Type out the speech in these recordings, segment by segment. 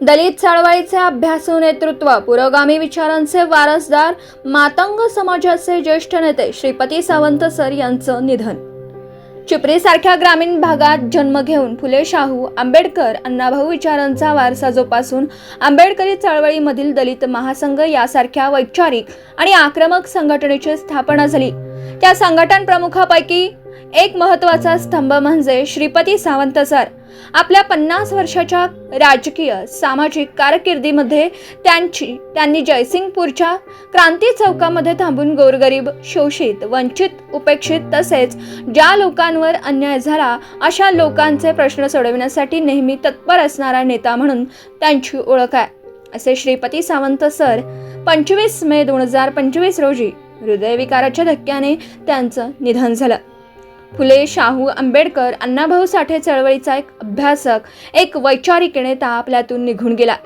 दलित चळवळीचे अभ्यासू नेतृत्व पुरोगामी विचारांचे वारसदार मातंग समाजाचे ज्येष्ठ नेते श्रीपती सावंत सर यांचं निधन. चिपरीसारख्या ग्रामीण भागात जन्म घेऊन फुले शाहू आंबेडकर अण्णाभाऊ विचारांचा वारसा जोपासून आंबेडकरी चळवळीमधील दलित महासंघ यासारख्या वैचारिक आणि आक्रमक संघटनेची स्थापना झाली. त्या संघटन प्रमुखापैकी एक महत्त्वाचा स्तंभ म्हणजे श्रीपती सावंत सर. आपल्या पन्नास वर्षाच्या राजकीय सामाजिक कारकिर्दीमध्ये त्यांची त्यांनी जयसिंगपूरच्या क्रांती चौकामध्ये थांबून गोरगरीब शोषित वंचित उपेक्षित तसेच ज्या लोकांवर अन्याय झाला अशा लोकांचे प्रश्न सोडविण्यासाठी नेहमी तत्पर असणारा नेता म्हणून त्यांची ओळख आहे. असे श्रीपती सावंत सर पंचवीस मे दोन हजार पंचवीस रोजी हृदयविकाराच्या धक्क्याने त्यांचं निधन झालं. फुले शाहू आंबेडकर अण्णाभाऊ साठे चळवळीचा एक अभ्यासक एक वैचारिक नेता आपल्यातून निघून गेला.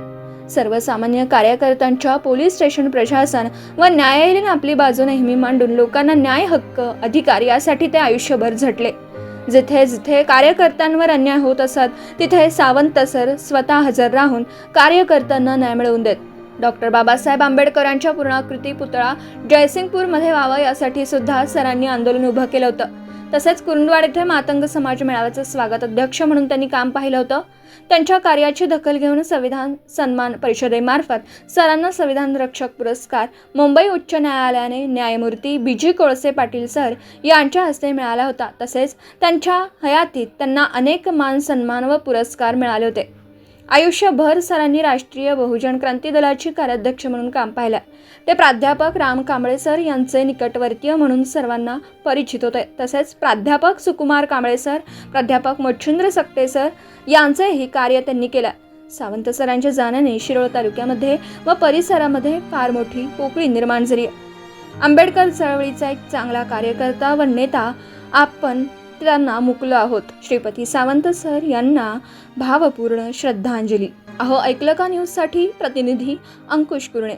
सर्वसामान्य कार्यकर्त्यांच्या पोलीस स्टेशन प्रशासन व न्यायालयाने आपली बाजू नेहमी मांडून लोकांना न्याय हक्क अधिकार यासाठी ते आयुष्यभर झटले. जिथे जिथे कार्यकर्त्यांवर अन्याय होत असत तिथे सावंत सर स्वतः हजर राहून कार्यकर्त्यांना न्याय मिळवून देत. डॉक्टर बाबासाहेब आंबेडकरांच्या पूर्णाकृती पुतळा जयसिंगपूरमध्ये व्हावा यासाठी सुद्धा सरांनी आंदोलन उभं केलं होतं. तसेच कुरुंदवाड येथे मातंग समाज मेळाव्याचं स्वागत अध्यक्ष म्हणून त्यांनी काम पाहिलं होतं. त्यांच्या कार्याची दखल घेऊन संविधान सन्मान परिषदेमार्फत सरांना संविधान रक्षक पुरस्कार मुंबई उच्च न्यायालयाने न्यायमूर्ती बी जी कोळसे पाटील सर यांच्या हस्ते मिळाला होता. तसेच त्यांच्या हयातीत त्यांना अनेक मान सन्मान व पुरस्कार मिळाले होते. आयुष्यभर सरांनी राष्ट्रीय बहुजन क्रांती दलाची कार्याध्यक्ष म्हणून काम पाहिलं ते प्राध्यापक राम कांबळे सर यांचे निकटवर्तीय म्हणून सर्वांना परिचित होते. तसेच प्राध्यापक सुकुमार कांबळे सर प्राध्यापक मच्छिंद्र सक्ते सर यांचेही कार्य त्यांनी केलं सावंत सरांच्या जाण्याने शिरोळ तालुक्यामध्ये व परिसरामध्ये फार मोठी पोकळी निर्माण झाली आंबेडकर चळवळीचा एक चांगला कार्यकर्ता व नेता आपण त्यांना मुकलो आहोत. श्रीपती सावंत सर यांना भावपूर्ण श्रद्धांजली. अहो ऐकलं का न्यूजसाठी प्रतिनिधी अंकुश कुरणे.